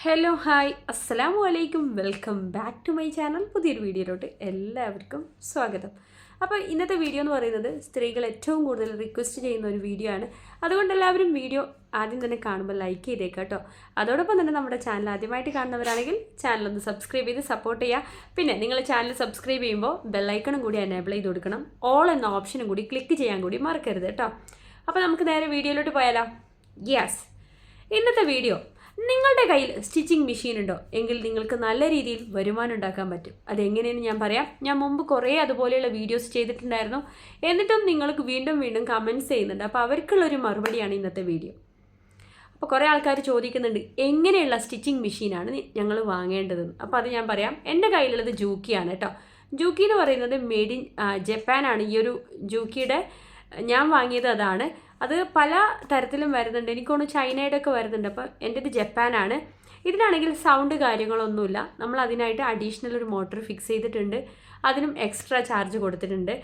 Hello hi അസ്സലാമു അലൈക്കും. Welcome back to my channel. പുതിയൊരു വീഡിയോയിലോട്ട് എല്ലാവർക്കും സ്വാഗതം. അപ്പോൾ ഇന്നത്തെ വീഡിയോ എന്ന് പറയുന്നത് സ്ത്രീകൾ ഏറ്റവും കൂടുതൽ റിക്വസ്റ്റ് ചെയ്യുന്ന ഒരു വീഡിയോ ആണ്. അതുകൊണ്ട് എല്ലാവരും വീഡിയോ ആദ്യം തന്നെ കാണുമ്പോൾ ലൈക്ക് ചെയ്തേക്കാം കേട്ടോ. അതോടൊപ്പം തന്നെ നമ്മുടെ ചാനൽ ആദ്യമായിട്ട് കാണുന്നവരാണെങ്കിൽ ചാനൽ ഒന്ന് സബ്സ്ക്രൈബ് ചെയ്ത് സപ്പോർട്ട് ചെയ്യുക. പിന്നെ നിങ്ങൾ ചാനൽ സബ്സ്ക്രൈബ് ചെയ്യുമ്പോൾ ബെല്ലൈക്കണും കൂടി എനേബിൾ ചെയ്ത് കൊടുക്കണം. ഓൾ എന്ന ഓപ്ഷനും കൂടി ക്ലിക്ക് ചെയ്യാൻ കൂടി മറക്കരുത് കേട്ടോ. അപ്പോൾ നമുക്ക് നേരെ വീഡിയോയിലോട്ട് പോയാലോ? യെസ് ഇന്നത്തെ വീഡിയോ നിങ്ങളുടെ കയ്യിൽ സ്റ്റിച്ചിങ് മെഷീൻ ഉണ്ടോ എങ്കിൽ നിങ്ങൾക്ക് നല്ല രീതിയിൽ വരുമാനം ഉണ്ടാക്കാൻ പറ്റും. അതെങ്ങനെയെന്ന് ഞാൻ പറയാം. ഞാൻ മുമ്പ് കുറേ അതുപോലെയുള്ള വീഡിയോസ് ചെയ്തിട്ടുണ്ടായിരുന്നു. എന്നിട്ടും നിങ്ങൾക്ക് വീണ്ടും വീണ്ടും കമന്റ്സ് ചെയ്യുന്നുണ്ട്. അപ്പോൾ അവർക്കുള്ളൊരു മറുപടിയാണ് ഇന്നത്തെ വീഡിയോ. അപ്പോൾ കുറേ ആൾക്കാർ ചോദിക്കുന്നുണ്ട് എങ്ങനെയുള്ള സ്റ്റിച്ചിങ് മെഷീനാണ് ഞങ്ങൾ വാങ്ങേണ്ടതെന്ന് അപ്പോൾ അത് ഞാൻ പറയാം. എന്റെ കയ്യിലുള്ളത് ജൂക്കിയാണ് കേട്ടോ. ജൂക്കി എന്ന് പറയുന്നത് മെയ്ഡ് ഇൻ ജപ്പാനാണ്. ഈ ഒരു ജൂക്കിയുടെ ഞാൻ വാങ്ങിയത് അതാണ്. അത് പല തരത്തിലും വരുന്നുണ്ട്. എനിക്ക് തോന്നുന്നു ചൈനയുടെ ഒക്കെ വരുന്നുണ്ട്. അപ്പം എന്റെ ഇത് ജപ്പാനാണ്. ഇതിനാണെങ്കിൽ സൗണ്ട് കാര്യങ്ങളൊന്നുമില്ല. നമ്മൾ അതിനായിട്ട് അഡീഷണൽ ഒരു മോട്ടർ ഫിക്സ് ചെയ്തിട്ടുണ്ട്. അതിനും എക്സ്ട്രാ ചാർജ് കൊടുത്തിട്ടുണ്ട്.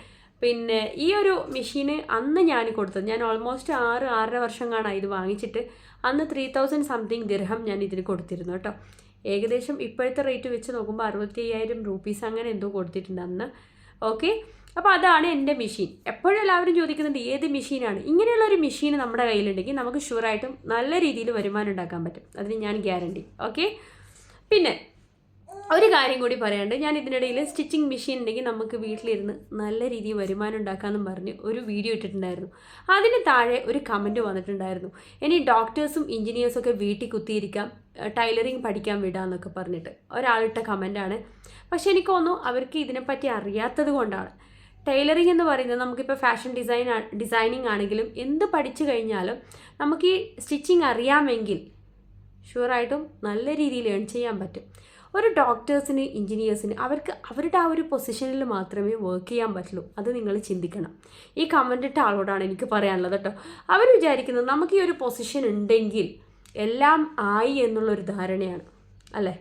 പിന്നെ ഈ ഒരു മെഷീന് അന്ന് ഞാൻ കൊടുത്തത്. ഞാൻ ഓൾമോസ്റ്റ് ആറ് ആറര വർഷം കാണാം ഇത് വാങ്ങിച്ചിട്ട് അന്ന് ത്രീ തൗസൻഡ് സംതിങ് ദിർഹം ഞാൻ ഇതിന് കൊടുത്തിരുന്നു കേട്ടോ. ഏകദേശം ഇപ്പോഴത്തെ റേറ്റ് വെച്ച് നോക്കുമ്പോൾ അറുപത്തി അയ്യായിരം റുപ്പീസ് അങ്ങനെ എന്തോ കൊടുത്തിട്ടുണ്ട് അന്ന്. ഓക്കെ അപ്പോൾ അതാണ് എന്റെ മെഷീൻ എപ്പോഴും എല്ലാവരും ചോദിക്കുന്നുണ്ട് ഏത് മെഷീനാണ് ഇങ്ങനെയുള്ള ഒരു മെഷീൻ നമ്മുടെ കയ്യിലുണ്ടെങ്കിൽ നമുക്ക് ഷുവറായിട്ടും നല്ല രീതിയിൽ വരുമാനം ഉണ്ടാക്കാൻ പറ്റും. അതിന് ഞാൻ ഗ്യാരണ്ടി ഓക്കെ പിന്നെ ഒരു കാര്യം കൂടി പറയാണ്ട് ഞാൻ ഇതിനിടയിൽ സ്റ്റിച്ചിങ് മെഷീൻ ഉണ്ടെങ്കിൽ നമുക്ക് വീട്ടിലിരുന്ന് നല്ല രീതിയിൽ വരുമാനം ഉണ്ടാക്കാമെന്നും പറഞ്ഞ് ഒരു വീഡിയോ ഇട്ടിട്ടുണ്ടായിരുന്നു. അതിന് താഴെ ഒരു കമന്റ് വന്നിട്ടുണ്ടായിരുന്നു. ഇനി ഡോക്ടേഴ്സും എഞ്ചിനീയേഴ്സും ഒക്കെ വീട്ടിൽ കുത്തിയിരിക്കാം ടൈലറിങ് പഠിക്കാൻ വിടാമെന്നൊക്കെ പറഞ്ഞിട്ട്. ഒരാളിട്ട കമന്റാണ് പക്ഷെ എനിക്ക് തോന്നുന്നു അവർക്ക് ഇതിനെപ്പറ്റി അറിയാത്തത് കൊണ്ടാണ്. ടൈലറിംഗ് എന്ന് പറയുന്നത് നമുക്കിപ്പോൾ ഫാഷൻ ഡിസൈൻ ഡിസൈനിങ് ആണെങ്കിലും എന്ത് പഠിച്ചു കഴിഞ്ഞാലും നമുക്ക് ഈ സ്റ്റിച്ചിങ് അറിയാമെങ്കിൽ ഷുവറായിട്ടും നല്ല രീതിയിൽ ഏൺ ചെയ്യാൻ പറ്റും. ഒരു ഡോക്ടേഴ്സിന് എഞ്ചിനീയേഴ്സിന് അവർക്ക് അവരുടെ ആ ഒരു പൊസിഷനിൽ മാത്രമേ വർക്ക് ചെയ്യാൻ പറ്റുള്ളൂ. അത് നിങ്ങൾ ചിന്തിക്കണം. ഈ കമന്റ് ഇട്ട ആളോടാണ് എനിക്ക് പറയാനുള്ളത് കേട്ടോ അവർ വിചാരിക്കുന്നത് നമുക്ക് ഈ ഒരു പൊസിഷൻ ഉണ്ടെങ്കിൽ എല്ലാം ആയി എന്നുള്ളൊരു ധാരണയാണ്. അല്ലേ?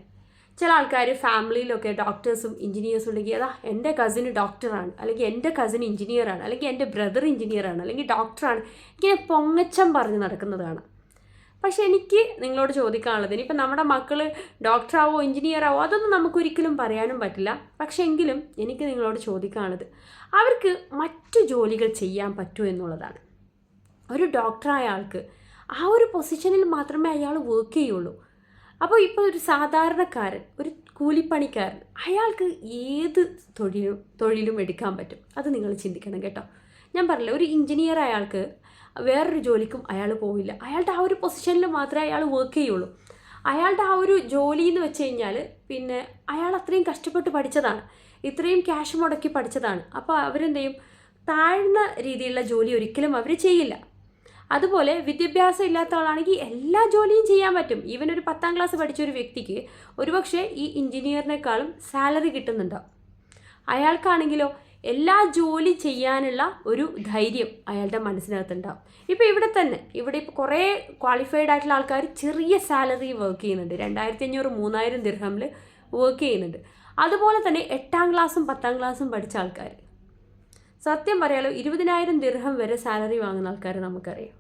ചില ആൾക്കാർ ഫാമിലിയിലൊക്കെ ഡോക്ടേഴ്സും എഞ്ചിനീയേഴ്സും ഉണ്ടെങ്കിൽ അതാ എന്റെ കസിൻ ഡോക്ടറാണ് അല്ലെങ്കിൽ എന്റെ കസിൻ എഞ്ചിനീയറാണ് അല്ലെങ്കിൽ എന്റെ ബ്രദർ എഞ്ചിനീയറാണ് അല്ലെങ്കിൽ ഡോക്ടറാണ് ഇങ്ങനെ പൊങ്ങച്ചം പറഞ്ഞ് നടക്കുന്നതാണ് പക്ഷേ എനിക്ക് നിങ്ങളോട് ചോദിക്കാനുള്ളത് ഇനിയിപ്പോൾ നമ്മുടെ മക്കൾ ഡോക്ടറാവോ എഞ്ചിനീയറാവോ അതൊന്നും നമുക്കൊരിക്കലും പറയാനും പറ്റില്ല. പക്ഷേ എങ്കിലും എനിക്ക് നിങ്ങളോട് ചോദിക്കാനുള്ളത് അവർക്ക് മറ്റു ജോലികൾ ചെയ്യാൻ പറ്റൂ എന്നുള്ളതാണ്. ഒരു ഡോക്ടറായ ആൾക്ക് ആ ഒരു പൊസിഷനിൽ മാത്രമേ അയാൾ വർക്ക് ചെയ്യുള്ളൂ. അപ്പോൾ ഇപ്പോൾ ഒരു സാധാരണക്കാരൻ ഒരു കൂലിപ്പണിക്കാരൻ അയാൾക്ക് ഏത് തൊഴിലും തൊഴിലും എടുക്കാൻ പറ്റും? അത് നിങ്ങൾ ചിന്തിക്കണം കേട്ടോ. ഞാൻ പറഞ്ഞില്ല ഒരു എഞ്ചിനീയർ അയാൾക്ക് വേറൊരു ജോലിക്കും അയാൾ പോവില്ല. അയാളുടെ ആ ഒരു പൊസിഷനിൽ മാത്രമേ അയാൾ വർക്ക് ചെയ്യുള്ളൂ. അയാളുടെ ആ ഒരു ജോലി എന്ന് വെച്ച് കഴിഞ്ഞാൽ പിന്നെ അയാൾ അത്രയും കഷ്ടപ്പെട്ട് പഠിച്ചതാണ്. ഇത്രയും ക്യാഷ് മുടക്കി പഠിച്ചതാണ്. അപ്പോൾ അവരെന്ത് ചെയ്യും താഴ്ന്ന രീതിയിലുള്ള ജോലി ഒരിക്കലും അവർ ചെയ്യില്ല. അതുപോലെ വിദ്യാഭ്യാസം ഇല്ലാത്ത ആളാണെങ്കിൽ എല്ലാ ജോലിയും ചെയ്യാൻ പറ്റും. ഈവൻ ഒരു പത്താം ക്ലാസ് പഠിച്ച ഒരു വ്യക്തിക്ക് ഒരുപക്ഷെ ഈ എഞ്ചിനീയറിനേക്കാളും സാലറി കിട്ടുന്നുണ്ടാവും അയാൾക്കാണെങ്കിലോ എല്ലാ ജോലി ചെയ്യാനുള്ള ഒരു ധൈര്യം അയാളുടെ മനസ്സിനകത്തുണ്ടാവും ഇപ്പോൾ ഇവിടെ തന്നെ ഇവിടെ ഇപ്പോൾ കുറേ ക്വാളിഫൈഡ് ആയിട്ടുള്ള ആൾക്കാർ ചെറിയ സാലറി വർക്ക് ചെയ്യുന്നുണ്ട്. രണ്ടായിരത്തി അഞ്ഞൂറ് മൂന്നായിരം ദിർഹമിൽ വർക്ക് ചെയ്യുന്നുണ്ട്. അതുപോലെ തന്നെ എട്ടാം ക്ലാസ്സും പത്താം ക്ലാസ്സും പഠിച്ച ആൾക്കാർ സത്യം പറയാലോ ഇരുപതിനായിരം ദിർഹം വരെ സാലറി വാങ്ങുന്ന ആൾക്കാർ നമുക്കറിയാം.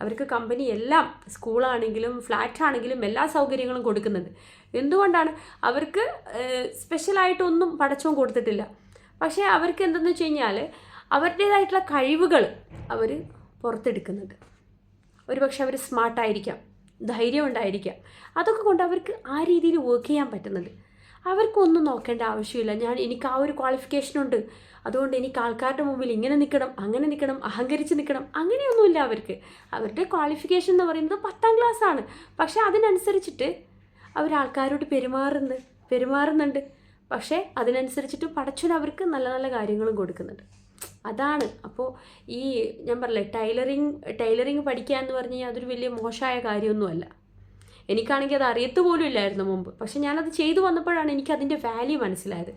അവർക്ക് കമ്പനി എല്ലാം സ്കൂളാണെങ്കിലും ഫ്ലാറ്റ് ആണെങ്കിലും എല്ലാ സൗകര്യങ്ങളും കൊടുക്കുന്നുണ്ട് എന്തുകൊണ്ടാണ്? അവർക്ക് സ്പെഷ്യലായിട്ടൊന്നും പടച്ചവും കൊടുത്തിട്ടില്ല. പക്ഷേ അവർക്ക് എന്തെന്ന് വെച്ച് കഴിഞ്ഞാൽ അവരുടേതായിട്ടുള്ള കഴിവുകൾ അവർ പുറത്തെടുക്കുന്നുണ്ട്. ഒരുപക്ഷെ അവർ സ്മാർട്ടായിരിക്കാം ധൈര്യം ഉണ്ടായിരിക്കാം. അതൊക്കെ കൊണ്ട് അവർക്ക് ആ രീതിയിൽ വർക്ക് ചെയ്യാൻ പറ്റുന്നുണ്ട്. അവർക്കൊന്നും നോക്കേണ്ട ആവശ്യമില്ല. ഞാൻ എനിക്ക് ആ ഒരു ക്വാളിഫിക്കേഷൻ ഉണ്ട്. അതുകൊണ്ട് എനിക്ക് ആൾക്കാരുടെ മുമ്പിൽ ഇങ്ങനെ നിൽക്കണം അങ്ങനെ നിൽക്കണം അഹങ്കരിച്ച് നിൽക്കണം അങ്ങനെയൊന്നുമില്ല അവർക്ക്. അവരുടെ ക്വാളിഫിക്കേഷൻ എന്ന് പറയുന്നത് പത്താം ക്ലാസ് ആണ്. പക്ഷേ അതിനനുസരിച്ചിട്ട് അവർ ആൾക്കാരോട് പെരുമാറുന്നു പെരുമാറുന്നുണ്ട്. പക്ഷേ അതിനനുസരിച്ചിട്ട് പടച്ചവൻ അവർക്ക് നല്ല നല്ല കാര്യങ്ങളും കൊടുക്കുന്നുണ്ട്. അതാണ്. അപ്പോൾ ഈ ഞാൻ പറഞ്ഞില്ലേ ടൈലറിങ് ടൈലറിങ് പഠിക്കുക എന്ന് പറഞ്ഞു കഴിഞ്ഞാൽ അതൊരു വലിയ മോശമായ കാര്യമൊന്നുമല്ല. എനിക്കാണെങ്കിൽ അത് അറിയത്ത് പോലും ഇല്ലായിരുന്നു മുമ്പ്. പക്ഷെ ഞാനത് ചെയ്തു വന്നപ്പോഴാണ് എനിക്ക് അതിന്റെ വാല്യൂ മനസ്സിലായത്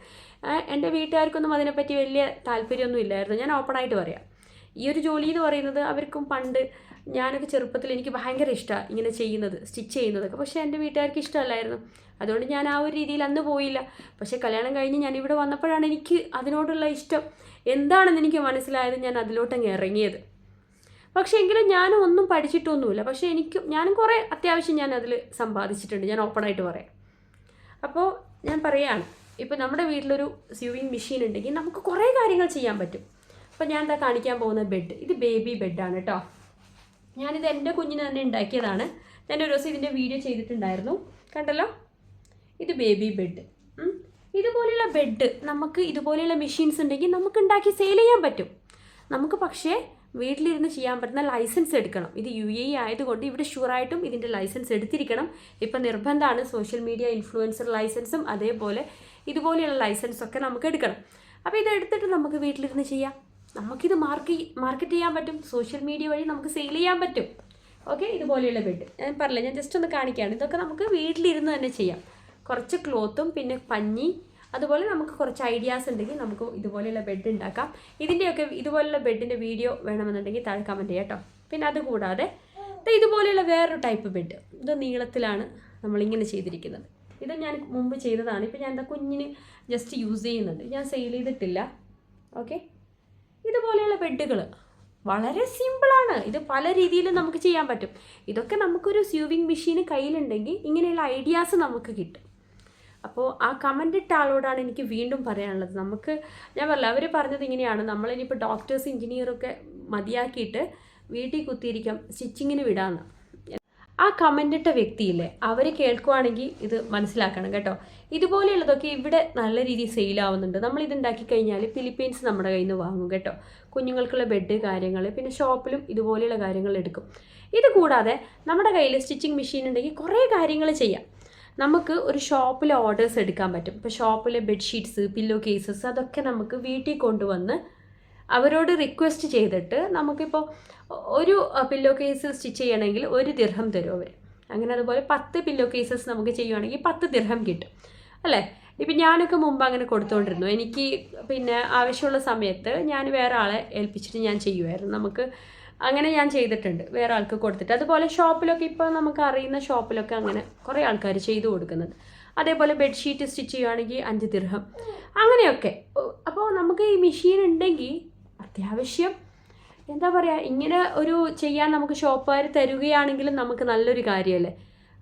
എന്റെ വീട്ടുകാർക്കൊന്നും അതിനെപ്പറ്റി വലിയ താല്പര്യമൊന്നും ഇല്ലായിരുന്നു. ഞാൻ ഓപ്പണായിട്ട് പറയാം. ഈ ഒരു ജോലി എന്ന് പറയുന്നത് അവർക്കും പണ്ട് ഞാനൊക്കെ ചെറുപ്പത്തിൽ എനിക്ക് ഭയങ്കര ഇഷ്ടമാണ് ഇങ്ങനെ ചെയ്യുന്നത് സ്റ്റിച്ച് ചെയ്യുന്നതൊക്കെ. പക്ഷേ എന്റെ വീട്ടുകാർക്ക് ഇഷ്ടമല്ലായിരുന്നു. അതുകൊണ്ട് ഞാൻ ആ ഒരു രീതിയിൽ അന്ന് പോയില്ല. പക്ഷേ കല്യാണം കഴിഞ്ഞ് ഞാൻ ഇവിടെ വന്നപ്പോഴാണ് എനിക്ക് അതിനോടുള്ള ഇഷ്ടം. എന്താണെന്ന് എനിക്ക് മനസ്സിലായത് ഞാൻ അതിലോട്ടങ്ങ് ഇറങ്ങിയത്. പക്ഷേ എങ്കിലും ഞാനും ഒന്നും പഠിച്ചിട്ടൊന്നുമില്ല. പക്ഷേ എനിക്ക് ഞാനും കുറേ അത്യാവശ്യം ഞാൻ അതിൽ സമ്പാദിച്ചിട്ടുണ്ട്. ഞാൻ ഓപ്പണായിട്ട് പറയാം. അപ്പോൾ ഞാൻ പറയുകയാണ് ഇപ്പോൾ നമ്മുടെ വീട്ടിലൊരു സ്യൂവിങ് മെഷീൻ ഉണ്ടെങ്കിൽ നമുക്ക് കുറേ കാര്യങ്ങൾ ചെയ്യാൻ പറ്റും. അപ്പോൾ ഞാൻ എന്താ കാണിക്കാൻ പോകുന്ന ബെഡ് ഇത് ബേബി ബെഡാണ് കേട്ടോ. ഞാനിത് എന്റെ കുഞ്ഞിന് തന്നെ ഉണ്ടാക്കിയതാണ്. ഞാൻ ഒരു ദിവസം ഇതിന്റെ വീഡിയോ ചെയ്തിട്ടുണ്ടായിരുന്നു. കണ്ടല്ലോ? ഇത് ബേബി ബെഡ് ഇതുപോലെയുള്ള ബെഡ് നമുക്ക് ഇതുപോലെയുള്ള മെഷീൻസ് ഉണ്ടെങ്കിൽ നമുക്ക് ഉണ്ടാക്കി സെയിൽ ചെയ്യാൻ പറ്റും. നമുക്ക് പക്ഷേ വീട്ടിലിരുന്ന് ചെയ്യാൻ പറ്റുന്ന ലൈസൻസ് എടുക്കണം. ഇത് യു എ ആയതുകൊണ്ട് ഇവിടെ ഷുവറായിട്ടും ഇതിന്റെ ലൈസൻസ് എടുത്തിരിക്കണം. ഇപ്പം നിർബന്ധമാണ് സോഷ്യൽ മീഡിയ ഇൻഫ്ലുവൻസർ ലൈസൻസും അതേപോലെ ഇതുപോലെയുള്ള ലൈസൻസ് ഒക്കെ നമുക്ക് എടുക്കണം. അപ്പോൾ ഇത് എടുത്തിട്ട് നമുക്ക് വീട്ടിലിരുന്ന് ചെയ്യാം. നമുക്കിത് മാർക്ക് മാർക്കറ്റ് ചെയ്യാൻ പറ്റും. സോഷ്യൽ മീഡിയ വഴി നമുക്ക് സെയിൽ ചെയ്യാൻ പറ്റും. ഓക്കെ ഇതുപോലെയുള്ള ബെഡ് ഞാൻ പറഞ്ഞില്ല? ഞാൻ ജസ്റ്റ് ഒന്ന് കാണിക്കുകയാണ് ഇതൊക്കെ നമുക്ക് വീട്ടിലിരുന്ന് തന്നെ ചെയ്യാം. കുറച്ച് ക്ലോത്തും പിന്നെ പഞ്ഞി അതുപോലെ നമുക്ക് കുറച്ച് ഐഡിയാസ് ഉണ്ടെങ്കിൽ നമുക്ക് ഇതുപോലെയുള്ള ബെഡ് ഉണ്ടാക്കാം. ഇതിന്റെയൊക്കെ ഇതുപോലെയുള്ള ബെഡിന്റെ വീഡിയോ വേണമെന്നുണ്ടെങ്കിൽ താഴെ കമന്റ് ചെയ്യാം കേട്ടോ പിന്നെ അതുകൂടാതെ ഇതുപോലെയുള്ള വേറൊരു ടൈപ്പ് ബെഡ് ഇത് നീളത്തിലാണ് നമ്മളിങ്ങനെ ചെയ്തിരിക്കുന്നത്. ഇത് ഞാൻ മുമ്പ് ചെയ്തതാണ്. ഇപ്പം ഞാൻ എന്താ കുഞ്ഞിന് ജസ്റ്റ് യൂസ് ചെയ്യുന്നുണ്ട്. ഞാൻ സെയിൽ ചെയ്തിട്ടില്ല. ഓക്കെ ഇതുപോലെയുള്ള ബെഡുകൾ വളരെ സിമ്പിളാണ് ഇത് പല രീതിയിലും നമുക്ക് ചെയ്യാൻ പറ്റും. ഇതൊക്കെ നമുക്കൊരു സ്യൂവിങ് മെഷീൻ കയ്യിലുണ്ടെങ്കിൽ ഇങ്ങനെയുള്ള ഐഡിയാസ് നമുക്ക് കിട്ടും. അപ്പോൾ ആ കമന്റ് ഇട്ട ആളോടാണ് എനിക്ക് വീണ്ടും പറയാനുള്ളത്. നമുക്ക് ഞാൻ പറഞ്ഞില്ല അവർ പറഞ്ഞത് ഇങ്ങനെയാണ്. നമ്മളിനിപ്പോൾ ഡോക്ടേഴ്സ് എഞ്ചിനീയറൊക്കെ മതിയാക്കിയിട്ട് വീട്ടിൽ കുത്തിയിരിക്കാം സ്റ്റിച്ചിങ്ങിന് വിടാമെന്ന് ആ കമന്റ് ഇട്ട വ്യക്തിയില്ലേ അവർ കേൾക്കുവാണെങ്കിൽ ഇത് മനസ്സിലാക്കണം കേട്ടോ. ഇതുപോലെയുള്ളതൊക്കെ ഇവിടെ നല്ല രീതിയിൽ സെയിലാവുന്നുണ്ട് നമ്മൾ ഇത് ഉണ്ടാക്കി കഴിഞ്ഞാൽ ഫിലിപ്പീൻസ് നമ്മുടെ കയ്യിൽ നിന്ന് വാങ്ങും കേട്ടോ. കുഞ്ഞുങ്ങൾക്കുള്ള ബെഡ് കാര്യങ്ങൾ പിന്നെ ഷോപ്പിലും ഇതുപോലെയുള്ള കാര്യങ്ങൾ എടുക്കും. ഇത് കൂടാതെ നമ്മുടെ കയ്യിൽ സ്റ്റിച്ചിങ് മെഷീൻ ഉണ്ടെങ്കിൽ കുറേ കാര്യങ്ങൾ ചെയ്യാം. നമുക്ക് ഒരു ഷോപ്പിൽ ഓർഡേഴ്സ് എടുക്കാൻ പറ്റും. ഇപ്പോൾ ഷോപ്പിലെ ബെഡ്ഷീറ്റ്സ് പില്ലോ കേസസ് അതൊക്കെ നമുക്ക് വീട്ടിൽ കൊണ്ടുവന്ന് അവരോട് റിക്വസ്റ്റ് ചെയ്തിട്ട് നമുക്കിപ്പോൾ ഒരു പില്ലോ കേസ് സ്റ്റിച്ച് ചെയ്യണമെങ്കിൽ ഒരു ദിർഹം തരും അവർ അങ്ങനെ അതുപോലെ പത്ത് പില്ലോ കേസസ് നമുക്ക് ചെയ്യുവാണെങ്കിൽ പത്ത് ദിർഹം കിട്ടും. അല്ലേ? ഇപ്പം ഞാനൊക്കെ മുമ്പ് അങ്ങനെ കൊടുത്തുകൊണ്ടിരുന്നു എനിക്ക് പിന്നെ ആവശ്യമുള്ള സമയത്ത് ഞാൻ വേറെ ആളെ ഏൽപ്പിച്ചിട്ട് ഞാൻ ചെയ്യുമായിരുന്നു നമുക്ക് അങ്ങനെ ഞാൻ ചെയ്തിട്ടുണ്ട്. വേറെ ആൾക്ക് കൊടുത്തിട്ട്. അതുപോലെ ഷോപ്പിലൊക്കെ ഇപ്പോൾ നമുക്ക് അറിയുന്ന ഷോപ്പിലൊക്കെ അങ്ങനെ കുറേ ആൾക്കാർ ചെയ്തു കൊടുക്കുന്നത്. അതേപോലെ ബെഡ്ഷീറ്റ് സ്റ്റിച്ച് ചെയ്യുകയാണെങ്കിൽ അഞ്ച് ദിർഹം. അങ്ങനെയൊക്കെ. അപ്പോൾ നമുക്ക് ഈ മെഷീൻ ഉണ്ടെങ്കിൽ അത്യാവശ്യം എന്താ പറയുക ഇങ്ങനെ ഒരു ചെയ്യാൻ നമുക്ക് ഷോപ്പുകാർ തരുകയാണെങ്കിലും നമുക്ക് നല്ലൊരു കാര്യമല്ലേ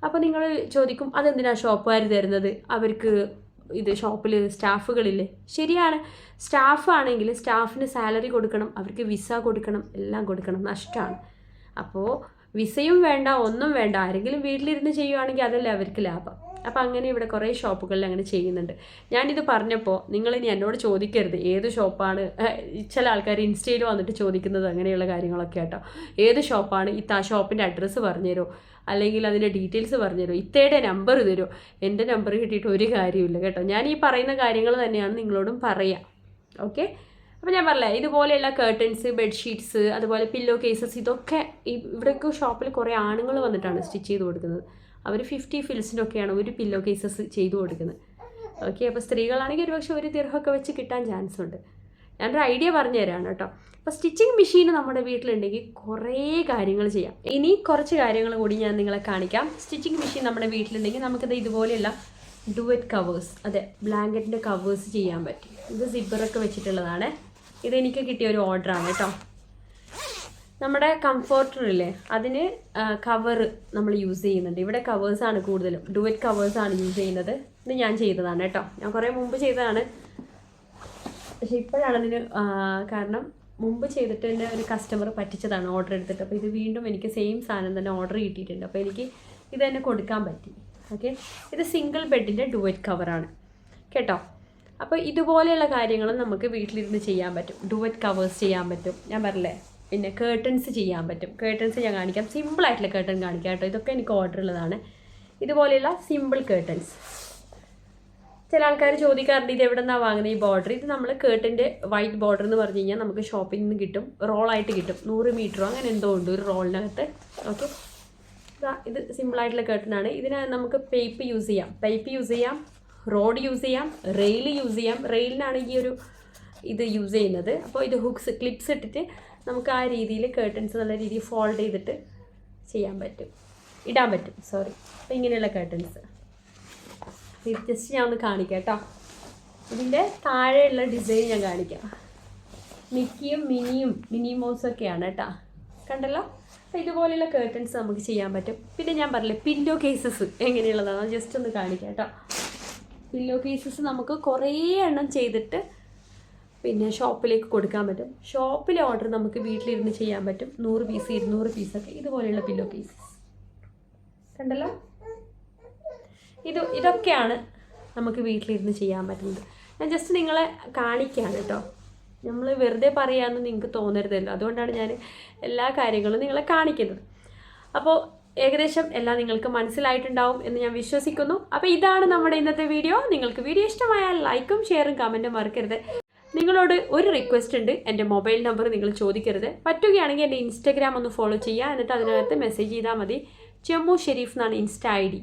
അപ്പോൾ നിങ്ങൾ ചോദിക്കും അതെന്തിനാണ് ഷോപ്പുകാർ തരുന്നത്? അവർക്ക് ഇത് ഷോപ്പിൽ സ്റ്റാഫുകളില്ലേ? ശരിയാണ്. സ്റ്റാഫ് ആണെങ്കിൽ സ്റ്റാഫിന് സാലറി കൊടുക്കണം അവർക്ക് വിസ കൊടുക്കണം എല്ലാം കൊടുക്കണം. നഷ്ടമാണ് അപ്പോൾ വിസയും വേണ്ട ഒന്നും വേണ്ട. ആരെങ്കിലും വീട്ടിലിരുന്ന് ചെയ്യുവാണെങ്കിൽ അതല്ലേ അവർക്ക് ലാഭം. അപ്പോൾ അങ്ങനെ ഇവിടെ കുറേ ഷോപ്പുകളിൽ അങ്ങനെ ചെയ്യുന്നുണ്ട്. ഞാനിത് പറഞ്ഞപ്പോൾ നിങ്ങളിനി എന്നോട് ചോദിക്കരുത്. ഏത് ഷോപ്പാണ്? ചില ആൾക്കാർ ഇൻസ്റ്റയിൽ വന്നിട്ട് ചോദിക്കുന്നത് അങ്ങനെയുള്ള കാര്യങ്ങളൊക്കെ കേട്ടോ ഏത് ഷോപ്പാണ്? ഈ ആ ഷോപ്പിന്റെ അഡ്രസ്സ് പറഞ്ഞുതരുമോ അല്ലെങ്കിൽ അതിന്റെ ഡീറ്റെയിൽസ് പറഞ്ഞുതരുമോ ഇത്തയുടെ നമ്പർ തരുമോ? എന്റെ നമ്പർ കിട്ടിയിട്ട് ഒരു കാര്യമില്ല കേട്ടോ. ഞാൻ ഈ പറയുന്ന കാര്യങ്ങൾ തന്നെയാണ് നിങ്ങളോടും പറയുക ഓക്കെ? അപ്പോൾ ഞാൻ പറഞ്ഞേ ഇതുപോലെയുള്ള കേർട്ടൻസ് ബെഡ്ഷീറ്റ്സ് അതുപോലെ പില്ലോ കേസസ് ഇതൊക്കെ ഇവിടെയൊക്കെ ഷോപ്പിൽ കുറേ ആണുങ്ങൾ വന്നിട്ടാണ് സ്റ്റിച്ച് ചെയ്ത് കൊടുക്കുന്നത്. അവർ ഫിഫ്റ്റി ഫിൽസിനൊക്കെയാണ് ഒരു പില്ലോ കേസസ് ചെയ്തു കൊടുക്കുന്നത്. ഓക്കെ അപ്പോൾ സ്ത്രീകളാണെങ്കിൽ ഒരുപക്ഷെ ഒരു ദിർഹമൊക്കെ വെച്ച് കിട്ടാൻ ചാൻസ് ഉണ്ട്. ഞാനൊരു ഐഡിയ പറഞ്ഞു തരാണ് കേട്ടോ. അപ്പോൾ സ്റ്റിച്ചിങ് മെഷീൻ നമ്മുടെ വീട്ടിലുണ്ടെങ്കിൽ കുറേ കാര്യങ്ങൾ ചെയ്യാം. ഇനി കുറച്ച് കാര്യങ്ങൾ കൂടി ഞാൻ നിങ്ങളെ കാണിക്കാം. സ്റ്റിച്ചിങ് മെഷീൻ നമ്മുടെ വീട്ടിലുണ്ടെങ്കിൽ നമുക്കത് ഇതുപോലെയുള്ള ഡുവറ്റ് കവേഴ്സ് അതെ ബ്ലാങ്കറ്റിന്റെ കവേഴ്സ് ചെയ്യാൻ പറ്റും. ഇത് സിബറൊക്കെ വെച്ചിട്ടുള്ളതാണ്. ഇതെനിക്ക് കിട്ടിയ ഒരു ഓർഡറാണ് കേട്ടോ നമ്മുടെ കംഫോർട്ടറില്ലേ അതിന് കവർ നമ്മൾ യൂസ് ചെയ്യുന്നുണ്ട്. ഇവിടെ കവേഴ്സാണ് കൂടുതലും. ഡുവറ്റ് കവേഴ്സാണ് യൂസ് ചെയ്യുന്നത്. ഇത് ഞാൻ ചെയ്തതാണ് കേട്ടോ ഞാൻ കുറേ മുമ്പ് ചെയ്തതാണ്. പക്ഷെ ഇപ്പോഴാണ് അതിന് കാരണം മുമ്പ് ചെയ്തിട്ട് എന്റെ ഒരു കസ്റ്റമർ പറ്റിച്ചതാണ് ഓർഡർ എടുത്തിട്ട്. അപ്പോൾ ഇത് വീണ്ടും എനിക്ക് സെയിം സാധനം തന്നെ ഓർഡർ കിട്ടിയിട്ടുണ്ട്. അപ്പോൾ എനിക്ക് ഇത് തന്നെ കൊടുക്കാൻ പറ്റി. ഓക്കെ ഇത് സിംഗിൾ ബെഡിന്റെ ഡുവറ്റ് കവറാണ് കേട്ടോ? അപ്പോൾ ഇതുപോലെയുള്ള കാര്യങ്ങളും നമുക്ക് വീട്ടിലിരുന്ന് ചെയ്യാൻ പറ്റും. ഡുവറ്റ് കവേഴ്സ് ചെയ്യാൻ പറ്റും. ഞാൻ പറഞ്ഞില്ലേ? പിന്നെ കേർട്ടൻസ് ചെയ്യാൻ പറ്റും. കേർട്ടൻസ് ഞാൻ കാണിക്കാം. സിമ്പിളായിട്ടുള്ള കേർട്ടൺ കാണിക്കാം കേട്ടോ. ഇതൊക്കെ എനിക്ക് ഓർഡർ ഉള്ളതാണ്. ഇതുപോലെയുള്ള സിമ്പിൾ കേർട്ടൻസ് ചില ആൾക്കാർ ചോദിക്കാറുണ്ട് ഇത് എവിടെ നിന്നാണ് വാങ്ങുന്നത് ഈ ബോർഡർ ഇത് നമ്മൾ കേട്ടിന്റെ വൈറ്റ് ബോർഡർ എന്ന് പറഞ്ഞു കഴിഞ്ഞാൽ നമുക്ക് ഷോപ്പിൽ നിന്ന് കിട്ടും. റോളായിട്ട് കിട്ടും. നൂറ് മീറ്ററോ അങ്ങനെ എന്തോ ഉണ്ട് ഒരു റോളിനകത്ത് ഓക്കെ ഇത് സിമ്പിളായിട്ടുള്ള കേർട്ടനാണ് ഇതിന് നമുക്ക് പേപ്പ് യൂസ് ചെയ്യാം. പേപ്പ് യൂസ് ചെയ്യാം. റോഡ് യൂസ് ചെയ്യാം റെയിൽ യൂസ് ചെയ്യാം. റെയിലിനാണ് ഈ ഒരു ഇത് യൂസ് ചെയ്യുന്നത്. അപ്പോൾ ഇത് ഹുക്സ് ക്ലിപ്സ് ഇട്ടിട്ട് നമുക്ക് ആ രീതിയിൽ കേർട്ടൻസ് നല്ല രീതിയിൽ ഫോൾഡ് ചെയ്തിട്ട് ചെയ്യാൻ പറ്റും. ഇടാൻ പറ്റും സോറി അപ്പോൾ ഇങ്ങനെയുള്ള കേർട്ടൻസ് ഇത് ജസ്റ്റ് ഞാൻ ഒന്ന് കാണിക്കാം കേട്ടോ. ഇതിന്റെ താഴെയുള്ള ഡിസൈൻ ഞാൻ കാണിക്കാം. മിക്കിയും മിനിയും മിനി മോസും ഒക്കെയാണ് കേട്ടോ. കണ്ടല്ലോ? അപ്പോൾ ഇതുപോലെയുള്ള കേർട്ടൻസ് നമുക്ക് ചെയ്യാൻ പറ്റും. പിന്നെ ഞാൻ പറഞ്ഞില്ലേ പില്ലോ കേസസ് എങ്ങനെയുള്ളതാണ് ജസ്റ്റ് ഒന്ന് കാണിക്കാം കേട്ടോ. പില്ലോ കേസസ് നമുക്ക് കുറേ എണ്ണം ചെയ്തിട്ട് പിന്നെ ഷോപ്പിലേക്ക് കൊടുക്കാൻ പറ്റും. ഷോപ്പിലെ ഓർഡർ നമുക്ക് വീട്ടിലിരുന്ന് ചെയ്യാൻ പറ്റും. നൂറ് പീസ് ഇരുന്നൂറ് പീസൊക്കെ ഇതുപോലെയുള്ള പില്ലോ കേസസ് കണ്ടല്ലോ? ഇത് ഇതൊക്കെയാണ് നമുക്ക് വീട്ടിലിരുന്ന് ചെയ്യാൻ പറ്റുന്നത്. ഞാൻ ജസ്റ്റ് നിങ്ങളെ കാണിക്കുകയാണ് കേട്ടോ. നമ്മൾ വെറുതെ പറയാമെന്ന് നിങ്ങൾക്ക് തോന്നരുതല്ലോ. അതുകൊണ്ടാണ് ഞാൻ എല്ലാ കാര്യങ്ങളും നിങ്ങളെ കാണിക്കുന്നത്. അപ്പോൾ ഏകദേശം എല്ലാം നിങ്ങൾക്ക് മനസ്സിലായിട്ടുണ്ടാവും എന്ന് ഞാൻ വിശ്വസിക്കുന്നു. അപ്പോൾ ഇതാണ് നമ്മുടെ ഇന്നത്തെ വീഡിയോ. നിങ്ങൾക്ക് വീഡിയോ ഇഷ്ടമായാൽ ലൈക്കും ഷെയറും കമന്റും മറക്കരുത്. നിങ്ങളോട് ഒരു റിക്വസ്റ്റ് ഉണ്ട്. എന്റെ മൊബൈൽ നമ്പർ നിങ്ങൾ ചോദിക്കരുത്. പറ്റുകയാണെങ്കിൽ എന്റെ ഇൻസ്റ്റാഗ്രാം ഒന്ന് ഫോളോ ചെയ്യുക. എന്നിട്ട് അതിനകത്ത് മെസ്സേജ് ചെയ്താൽ മതി. ജമ്മു ഷെരീഫ് എന്നാണ് ഇൻസ്റ്റ ഐ ഡി.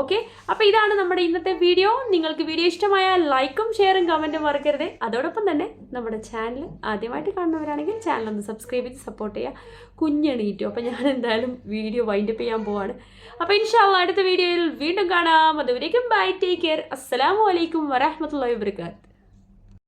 ഓക്കെ അപ്പോൾ ഇതാണ് നമ്മുടെ ഇന്നത്തെ വീഡിയോ നിങ്ങൾക്ക് വീഡിയോ ഇഷ്ടമായ ലൈക്കും ഷെയറും കമന്റും മറക്കരുത്. അതോടൊപ്പം തന്നെ നമ്മുടെ ചാനൽ ആദ്യമായിട്ട് കാണുന്നവരാണെങ്കിൽ ചാനൽ ഒന്ന് സബ്സ്ക്രൈബ് ചെയ്ത് സപ്പോർട്ട് ചെയ്യുക. കുഞ്ഞെണീറ്റു. അപ്പോൾ ഞാൻ എന്തായാലും വീഡിയോ വൈൻഡപ്പ് ചെയ്യാൻ പോവാണ്. അപ്പോൾ ഇൻഷാല്ല അടുത്ത വീഡിയോയിൽ വീണ്ടും കാണാം. അതുവരേക്കും ബൈ ടേക്ക് കെയർ അസ്സലാമു അലൈക്കും വരഹമത്തല്ലാ വാബർക്കാത്ത്